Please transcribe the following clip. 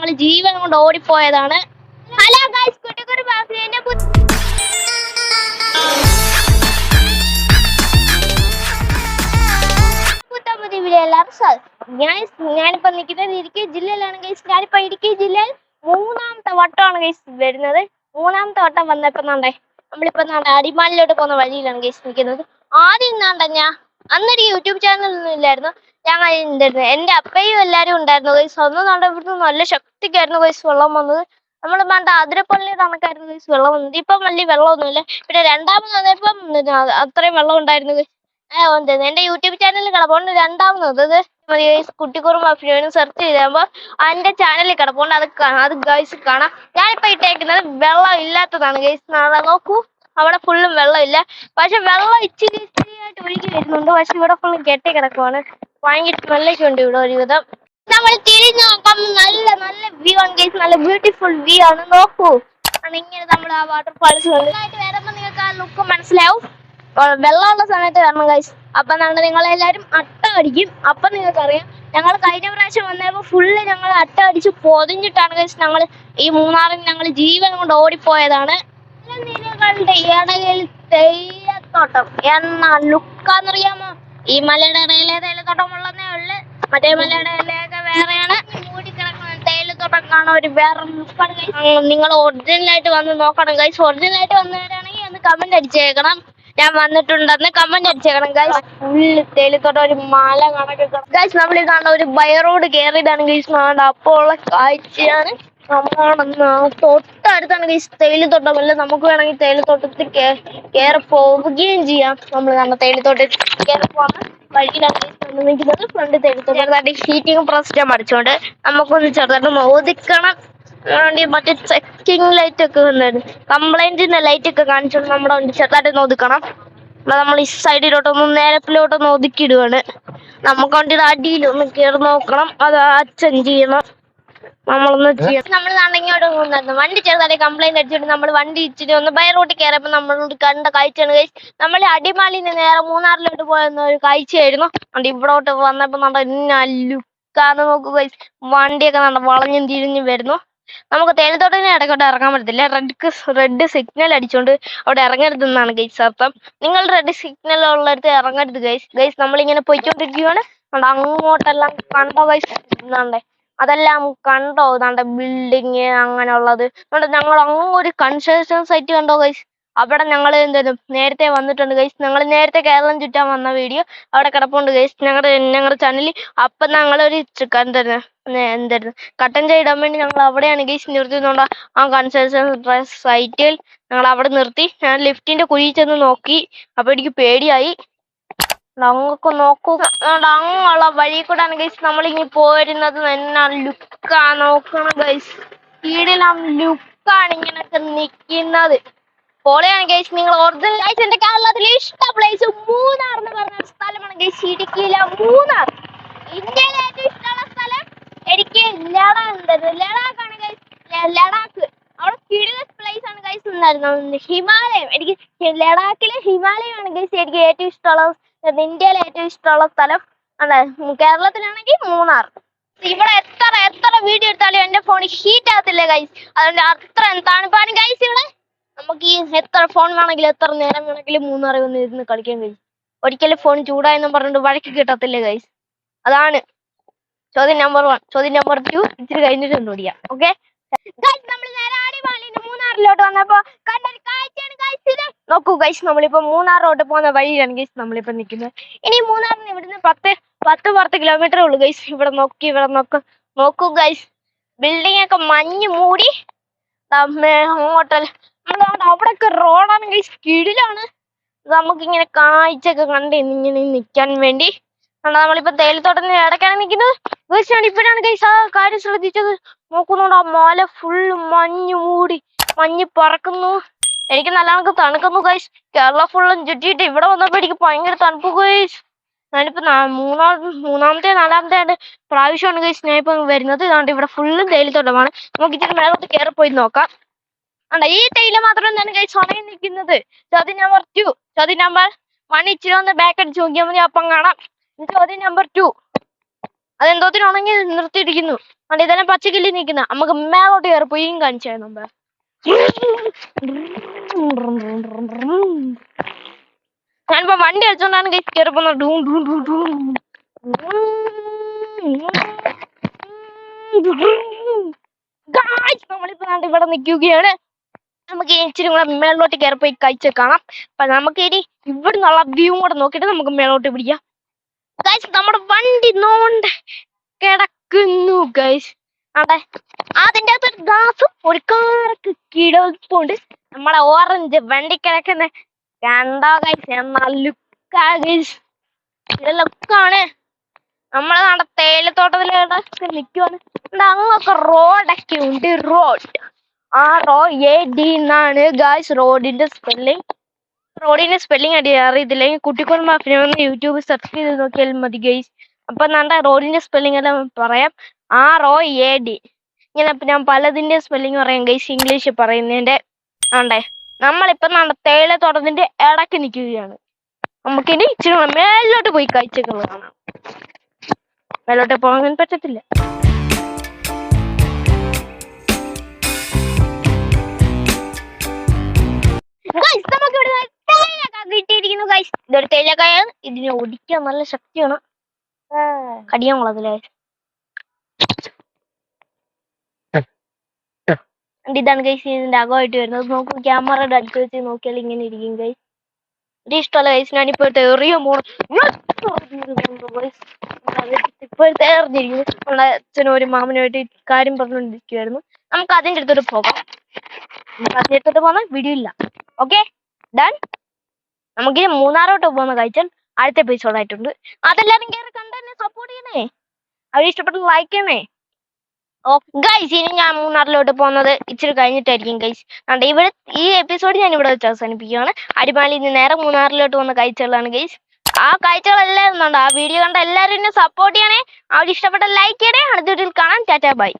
ഞങ്ങൾ ജീവൻ കൊണ്ട് ഓടിപ്പോയതാണ്. Hello guys ഞാനിപ്പോ നിൽക്കുന്നത് ഇടുക്കി ജില്ലയിലാണ് ഗൈസ് ഞാനിപ്പോ ഇടുക്കി ജില്ലയിൽ മൂന്നാമത്തെ വട്ടമാണ് ഗൈസ് വരുന്നത്. മൂന്നാമത്തെ വട്ടം വന്നപ്പോ നാണ്ടേ നമ്മളിപ്പോ നാണ്ടെ അടിമാലിലോട്ട് പോകുന്ന വഴിയിലാണ് ഗൈസ് നിൽക്കുന്നത് ആദ്യം നാണ്ട ഞാൻ അന്നൊരു യൂട്യൂബ് ചാനലൊന്നും ഇല്ലായിരുന്നു. ഞങ്ങൾ ഉണ്ടായിരുന്നു എന്റെ അപ്പയും എല്ലാരും ഉണ്ടായിരുന്നു ഗൈസ് അന്ന് നാണ്ട ഇവിടുന്ന് നല്ല ശക്തിക്കായിരുന്നു ഗൈസ് വെള്ളം വന്നത്. നമ്മൾ പണ്ട് അതിരപ്പള്ളി കണക്കായിരുന്നു ഗൈസ് വെള്ളം വന്നത്. ഇപ്പം വലിയ വെള്ളമൊന്നുമില്ല. പിന്നെ രണ്ടാമത് വന്നപ്പം അത്രയും വെള്ളം ഉണ്ടായിരുന്നു ഗൈസ് ആ, ഉണ്ട്. എന്റെ യൂട്യൂബ് ചാനലിൽ കിടപ്പുണ്ട്. രണ്ടാമത് ഇത് കുട്ടിക്കുറുമ്പ് അഭിനയം സെർച്ച് ചെയ്താകുമ്പോൾ എന്റെ ചാനലിൽ കിടപ്പുണ്ട്. അത് കാണാം അത് ഗൈസ് കാണാം. ഞാനിപ്പൊ ഇട്ടേക്കുന്നത് വെള്ളം ഇല്ലാത്തതാണ് ഗൈസ് നാളെ നോക്കൂ. അവിടെ ഫുള്ളും വെള്ളമില്ല. പക്ഷെ വെള്ളം ഇച്ചിരി ഇച്ചിരി ആയിട്ട് ഒഴുകി വരുന്നുണ്ട്. പക്ഷെ ഇവിടെ ഫുള്ളും കെട്ടി കിടക്കുവാണ്. ഭയങ്കര സ്മെല്ലൊക്കെ ഉണ്ട് ഇവിടെ ഒരുവിധം നമ്മൾ തിരിഞ്ഞു നോക്കാം. നല്ല നല്ല വ്യൂ ആണ് ഗൈസ് നല്ല ബ്യൂട്ടിഫുൾ വ്യൂ ആണ്. നോക്കൂ. ആണ് ഇങ്ങനെ നമ്മൾ ആ വാട്ടർഫാൾസ് നന്നായിട്ട് വരുമ്പോൾ നിങ്ങൾക്ക് ആ ലുക്ക് മനസ്സിലാവും. വെള്ളമുള്ള സമയത്ത് വരണം ഗൈസ് അപ്പൊ നമ്മൾ നിങ്ങളെല്ലാരും അട്ട അടിക്കും. അപ്പൊ നിങ്ങൾക്കറിയാം. ഞങ്ങൾ കഴിഞ്ഞ പ്രാവശ്യം വന്നപ്പോ ഫുള്ള് ഞങ്ങൾ അട്ട അടിച്ച് പൊതിഞ്ഞിട്ടാണ് ഗൈസ് ഞങ്ങൾ ഈ മൂന്നാറിൽ ഞങ്ങൾ ജീവൻ കൊണ്ട് ഓടിപ്പോയതാണ്. നിലകളുടെ ഇടയിൽ തേയിലത്തോട്ടം. എന്ന ലുക്കാന്നറിയാമോ ഈ മലയുടെ ഇടയിലെ തേയിലത്തോട്ടം ഉള്ളതേ ഉള്ളു. മറ്റേ മലയുടെ ഇടയിലൊക്കെ വേറെയാണ്. മൂടിക്കിടക്കുന്ന തേയിലത്തോട്ടം കാണാൻ ഒരു വേറെ നിങ്ങൾ ഒറിജിനൽ ആയിട്ട് വന്ന് നോക്കണം ഗൈസ് ഒറിജിനൽ ആയിട്ട് വന്നവരാണെങ്കിൽ ഒന്ന് കമന്റ് അടിച്ചേക്കണം. ഞാൻ വന്നിട്ടുണ്ടെന്ന് കമന്റ് അടിച്ചേക്കണം ഗൈസ് ഫുള്ള് തേയിലത്തോട്ടം ഒരു മല കാണാൻ ഗൈസ് നമ്മൾ ഈ കാണുന്ന ഒരു ബൈ റോഡ് കയറിയതാണ് ഗൈസ് കാണേണ്ട അപ്പോൾ ഉള്ള കാഴ്ചയാണ്. നമ്മളാണെന്ന് തൊട്ടടുത്താണ് ഗൈസ് തേയിലത്തോട്ടമല്ല നമുക്ക് വേണമെങ്കിൽ തേയിലത്തോട്ടത്തിൽ കയറി പോവുകയും ചെയ്യാം. നമ്മൾ കണ്ട തേയിലത്തോട്ടത്തിൽ കയറി പോകുന്ന വഴിയിലാണ് നിൽക്കുന്നത് ഫ്രണ്ട് തേയിലത്തോട്ടം. ഹീറ്റിംഗ് പ്രശ്നം അടിച്ചോണ്ട് നമുക്കൊന്ന് ചെറുതായിട്ട് നോദിക്കണം മറ്റേ ചെക്കിംഗ് ലൈറ്റ് ഒക്കെ വന്നായിരുന്നു. കംപ്ലൈന്റിന്റെ ലൈറ്റ് ഒക്കെ കാണിച്ചോണ്ട് നമ്മുടെ വണ്ടി ചെറുതായിട്ട് നോദിക്കണം നമ്മൾ ഈ സൈഡിലോട്ട് സൈഡിലോട്ടൊന്ന് നേരപ്പിലോട്ടൊന്ന് ഒതുക്കിയിടുകയാണ് നമുക്ക് വണ്ടിയുടെ അടിയിലൊന്ന് കയറി നോക്കണം. അത് അച്ഛൻ ചെയ്യണം. നമ്മളൊന്ന് നമ്മൾ വണ്ടി ചെറുതായി കംപ്ലൈന്റ് അടിച്ചിട്ട് നമ്മൾ വണ്ടി ഇച്ചിരി ഒന്ന് ബൈ റോട്ടിൽ കയറിയപ്പോൾ നമ്മളോട് കണ്ട കാഴ്ചയാണ് കഴിച്ച് നമ്മൾ അടിമാലിന്ന് നേരെ മൂന്നാറിലോട്ട് പോയെന്ന ഒരു കാഴ്ചയായിരുന്നു. അത് ഇവിടോട്ട് വന്നപ്പോൾ നമ്മുടെ ഇന്ന ലുക്കാന്ന് നോക്കുക വണ്ടിയൊക്കെ നമ്മുടെ വളഞ്ഞും തിരിഞ്ഞും വരുന്നു. നമുക്ക് തേയിലത്തോട്ടത്തിന് ഇടയ്ക്കോട്ട് ഇറങ്ങാൻ പറ്റത്തില്ല. റെഡ് റെഡ് സിഗ്നൽ അടിച്ചോണ്ട് അവിടെ ഇറങ്ങരുതെന്നാണ് ഗൈസ് അർത്ഥം. നിങ്ങൾ റെഡ് സിഗ്നൽ ഉള്ളിടത്ത് ഇറങ്ങരുത് ഗൈസ് ഗൈസ് നമ്മളിങ്ങനെ പോയിക്കൊണ്ടിരിക്കുകയാണ് അങ്ങോട്ടെല്ലാം കണ്ടോ ഗൈസ് എന്നാണ്ടേ അതെല്ലാം കണ്ടോ? നമ്മുടെ ബിൽഡിങ് അങ്ങനെയുള്ളത്. അതുകൊണ്ട് ഞങ്ങൾ അങ്ങ് ഒരു കൺസ്ട്രക്ഷൻ സൈറ്റ് കണ്ടോ ഗൈസ് അവിടെ ഞങ്ങൾ എന്തേലും നേരത്തെ വന്നിട്ടുണ്ട് ഗൈസ് ഞങ്ങൾ നേരത്തെ കേരളം ചുറ്റാൻ വന്ന വീഡിയോ അവിടെ കിടപ്പുണ്ട് ഗൈസ് ഞങ്ങളുടെ ഞങ്ങളുടെ ചാനലിൽ അപ്പം ഞങ്ങളൊരു ചിക്കൻ എന്തായിരുന്നു എന്തായിരുന്നു കട്ടൻ ചായ ഇടാൻ വേണ്ടി ഞങ്ങൾ അവിടെയാണ് ഗൈസ് നിർത്തിയതുകൊണ്ട് ആ കൺസ്ട്രക്ഷൻ സൈറ്റിൽ ഞങ്ങൾ അവിടെ നിർത്തി. ഞാൻ ലിഫ്റ്റിന്റെ കുഴിയിൽ ചെന്ന് നോക്കി. അപ്പോൾ എനിക്ക് പേടിയായി. അങ്ങൊക്കെ നോക്കൂ. അങ്ങുള്ള വഴി കൂടാണ് ഗൈസ് നമ്മളിങ്ങി പോരുന്നത്. എന്നാ ലുക്കാ നോക്കണം ഗൈസ് കീഴിലാം ലുക്കാണ് ഇങ്ങനൊക്കെ നിക്കുന്നത്. പോളിയാണ് ഗൈസ് നിങ്ങൾ ഒറിജിനൽ ഗൈസ് എന്റെ കേരളത്തിലെ ഇഷ്ട പ്ലേസ് മൂന്നാർ എന്ന് പറഞ്ഞ സ്ഥലമാണ് ഗൈസ് ഇടുക്കിയിലെ മൂന്നാർ. ഇന്ത്യയിലെ ഏറ്റവും ഇഷ്ടമുള്ള സ്ഥലം എനിക്ക് ലഡാക്ക് ലഡാക്കാണ് ഗൈസ് ലഡാക്ക്. അവിടെ കിടിലസ് പ്ലേസ് ആണ് ഗൈസ് ഉണ്ടായിരുന്നത് ഹിമാലയം. എനിക്ക് ലഡാക്കിലെ ഹിമാലയമാണ് ഗൈസ് എനിക്ക് ഏറ്റവും ഇഷ്ടമുള്ള സ്ഥലം. ഇന്ത്യയിലെ ഏറ്റവും ഇഷ്ടമുള്ള സ്ഥലം. ആണ് കേരളത്തിലാണെങ്കിൽ മൂന്നാർ. ഇവിടെ എത്ര എത്ര വീഡിയോ എടുത്താലും എന്റെ ഫോൺ ഹീറ്റ് ആകത്തില്ല ഗൈസ് അതുകൊണ്ട് അത്ര തണുപ്പാണ് ഗൈസ് ഇവിടെ? നമുക്ക് ഈ എത്ര ഫോൺ വേണമെങ്കിലും എത്ര നേരം വേണമെങ്കിലും മൂന്നാറിൽ വന്ന് ഇരുന്ന് കളിക്കാൻ കഴിയും. ഒരിക്കലും ഫോൺ ചൂടായെന്നും പറഞ്ഞിട്ട് വഴക്ക് കിട്ടത്തില്ല ഗൈസ് അതാണ് ചോദ്യം നമ്പർ വൺ ചോദ്യം നമ്പർ ടു ഇച്ചിരി കഴിഞ്ഞിട്ട് ഒന്നുകൂടിയാ ഓക്കെ നമ്മൾ നേരെ അടിമാലിന്ന് മൂന്നാറിലോട്ട് വന്നപ്പോ കണ്ടൊരു കാഴ്ചയാണ് ഗൈസ് ഇത് നോക്കൂ ഗൈസ് നമ്മളിപ്പോ മൂന്നാറിലോട്ട് പോകുന്ന വഴിയിലാണ് ഗൈസ് നമ്മളിപ്പോ നിൽക്കുന്നത്. ഇനി മൂന്നാറിന് ഇവിടുന്ന് പത്ത് പത്ത് പത്ത് കിലോമീറ്റർ ഉള്ളൂ ഗൈസ് ഇവിടെ നോക്കി ഇവിടെ നോക്ക് നോക്കൂ ഗൈസ് ബിൽഡിംഗ് ഒക്കെ മഞ്ഞ് മൂടി. ഹോട്ടൽ നമ്മളവിടെ അവിടെയൊക്കെ റോഡാണ് ഗൈസ് കിടിലാണ്. നമുക്കിങ്ങനെ കാഴ്ചയൊക്കെ കണ്ട് ഇങ്ങനെ നിൽക്കാൻ വേണ്ടി. നമ്മളിപ്പോ തേയിലത്തോട്ടത്തിന് ഇടയ്ക്കാണ് നിൽക്കുന്നത്. ഗൈസ് ഇപ്പോഴാണ് ഗൈസ് ആ കാര്യം ശ്രദ്ധിച്ചത്. നോക്കുന്നുണ്ട് ആ മല ഫുള്ള് മഞ്ഞ് മൂടി മഞ്ഞ് പറക്കുന്നു. എനിക്ക് നല്ല നല്ലവണ്ണം തണുക്കുന്നു ഗൈസ് കേരള ഫുള്ളും ചുറ്റിയിട്ട് ഇവിടെ വന്നപ്പോ എനിക്ക് ഭയങ്കര തണുപ്പ് ഗൈസ് ഞാനിപ്പോ മൂന്നാം മൂന്നാമത്തെ നാലാമത്തെ ആണ്ട് പ്രാവശ്യമാണ് ഗൈസ് ഞാൻ ഇപ്പൊ വരുന്നത്. ഇതാണ്ട് ഇവിടെ ഫുള്ളും തേയിലത്തോട്ടമാണ് നമുക്ക് ഇച്ചിരി മേലോട്ട് കയറി പോയി നോക്കാം. അണ്ട ഈ തേയില മാത്രം ഞാൻ ഗൈസ് ഉണങ്ങി നിൽക്കുന്നത്. ചോദ്യം നമ്പർ ടു ചോദ്യം നമ്പർ വൺ ഇച്ചിരി ഒന്ന് ബാക്ക് അടിച്ച് നോക്കിയാൽ മതി അപ്പം കാണാം. ചോദ്യം നമ്പർ ടു അതെന്തോത്തിന് ഉണങ്ങി നിർത്തിയിരിക്കുന്നു. അണ്ട ഇതെല്ലാം പച്ചക്കില്ലി നിൽക്കുന്ന. നമുക്ക് മേലോട്ട് കയറി പോയി കാണിച്ചായിരുന്നു മുമ്പ് ഞാനിപ്പോ വണ്ടി അടിച്ചോണ്ടാണ് കൈ കയറി പോകുന്നത് ഡൂം ഡൂം ഡൂം ഡൂം. Guys, നമ്മളിപ്പോ ദാണ്ട് ഇവിടെ നിൽക്കുകയാണ്. നമുക്ക് ഇച്ചിരി കൂടെ മേളിലോട്ട് കയറി പോയി കഴിച്ച് കാണാം. അപ്പൊ നമുക്ക് ഇനി ഇവിടെ നിന്നുള്ള വ്യൂ കൂടെ നോക്കിയിട്ട് നമുക്ക് മേളോട്ട് പിടിക്കാം. ഗൈസ് നമ്മുടെ വണ്ടി നോണ്ട് കിടക്കുന്നു ഗൈസ് അതെ അതിന്റെ അകത്ത് ഒരു ഗ്ലാസും ഒരു കാറൊക്കെ കിടപ്പുണ്ട് നമ്മളെ ഓറഞ്ച് വണ്ടി കിടക്കുന്ന. കണ്ടോ ഗൈസ് എന്നാ ലുക്കാ ഗൈസ് ഇത് ലുക്കാണ് നമ്മളെ നമ്മുടെ തേയിലത്തോട്ടത്തിലൊക്കെ നിൽക്കുവാണ് ഇവിടെ അങ്ങൊക്കെ റോഡൊക്കെ ഉണ്ട് റോഡ് ആ റോ എ ഡി എന്നാണ് ഗായ്സ് റോഡിന്റെ സ്പെല്ലിംഗ് റോഡിന്റെ സ്പെല്ലിംഗ് അടി അറിയത്തില്ലെങ്കിൽ കുട്ടിക്കോൺ മാഫിനെ ഒന്ന് യൂട്യൂബ് സെർച്ച് ചെയ്ത് നോക്കിയാൽ മതി ഗൈസ് അപ്പൊ നമ്മുടെ റോഡിന്റെ സ്പെല്ലിംഗ് എല്ലാം പറയാം? ആർ ഒ എ ഡി ഇങ്ങനെ ഞാൻ പലതിന്റെ സ്പെല്ലിംഗ് പറയാം ഗൈസ് ഇംഗ്ലീഷ് പറയുന്നതിന്റെ. ആണ്ടേ. നമ്മളിപ്പോ തേയില തേയിലത്തോട്ടത്തിന്റെ ഇടയ്ക്ക് നിൽക്കുകയാണ്. നമുക്കിനി ഇച്ചിരി മേലോട്ട് പോയി കാഴ്ചകൾ കാണാം. മേലോട്ട് പോകാൻ പറ്റത്തില്ല. നമുക്ക് ഇവിടെ തേയിലക്കായ കിട്ടിയിരിക്കുന്നു ഗൈസ് ഇതൊരു തേയിലക്കായാണ് ഇതിനെ ഒടിക്കാൻ നല്ല ശക്തിയാണ്. കടിയാൻ കൊള്ളത്തില്ലേ ഇതാണ് ഗൈസ് ഇതിന്റെ അകമായിട്ട് വരുന്നത്. നോക്കൂ ക്യാമറയുടെ അടുത്ത് വെച്ച് നോക്കിയാൽ ഇങ്ങനെ ഇരിക്കും ഗൈസ് ഇത് ഇഷ്ടമല്ല ഗൈസ് ഞാനിപ്പോ എറിയാൻ പോണം ഇപ്പോഴത്തെ എറിഞ്ഞിരിക്കുന്നു. നമ്മുടെ അച്ഛനും ഒരു മാമനുമായിട്ട് കാര്യം പറഞ്ഞുകൊണ്ടിരിക്കുവായിരുന്നു. നമുക്ക് അതിന്റെ അടുത്തോട്ട് പോകാം. നമുക്ക് അതിന്റെ അടുത്തോട്ട് പോകുന്ന വീഡിയോ ഇല്ല. ഓക്കെ ഡൺ നമുക്കിനി മൂന്നാറോട്ട് പോകുന്ന കാഴ്ച അടുത്ത എപ്പിസോഡ് ആയിട്ടുണ്ട്. അതെല്ലാരും കയറി കണ്ട് സപ്പോർട്ട് ചെയ്യണേ. അവർ ഇഷ്ടപ്പെട്ട ലൈക്ക് ചെയ്യണേ. ഗൈസ് ഇനി ഞാൻ മൂന്നാറിലോട്ട് പോകുന്നത് ഇച്ചിരി കഴിഞ്ഞിട്ടായിരിക്കും ഗൈസ് അതുകൊണ്ട് ഇവിടെ ഈ എപ്പിസോഡ് ഞാൻ ഇവിടെ വെച്ച് അവസാനിപ്പിക്കുകയാണ്. അടിമാലിയിൽ നിന്ന് നേരെ മൂന്നാറിലോട്ട് പോകുന്ന കാഴ്ചകളാണ് ഗൈസ് ആ കാഴ്ചകളെല്ലാം ഉണ്ട് ആ വീഡിയോ കണ്ട എല്ലാവരും എന്നെ സപ്പോർട്ട് ചെയ്യണേ. അവർ ഇഷ്ടപ്പെട്ട ലൈക്ക് ചെയ്യണേ. അടുത്ത വീഡിയോയിൽ കാണാം. Tata bye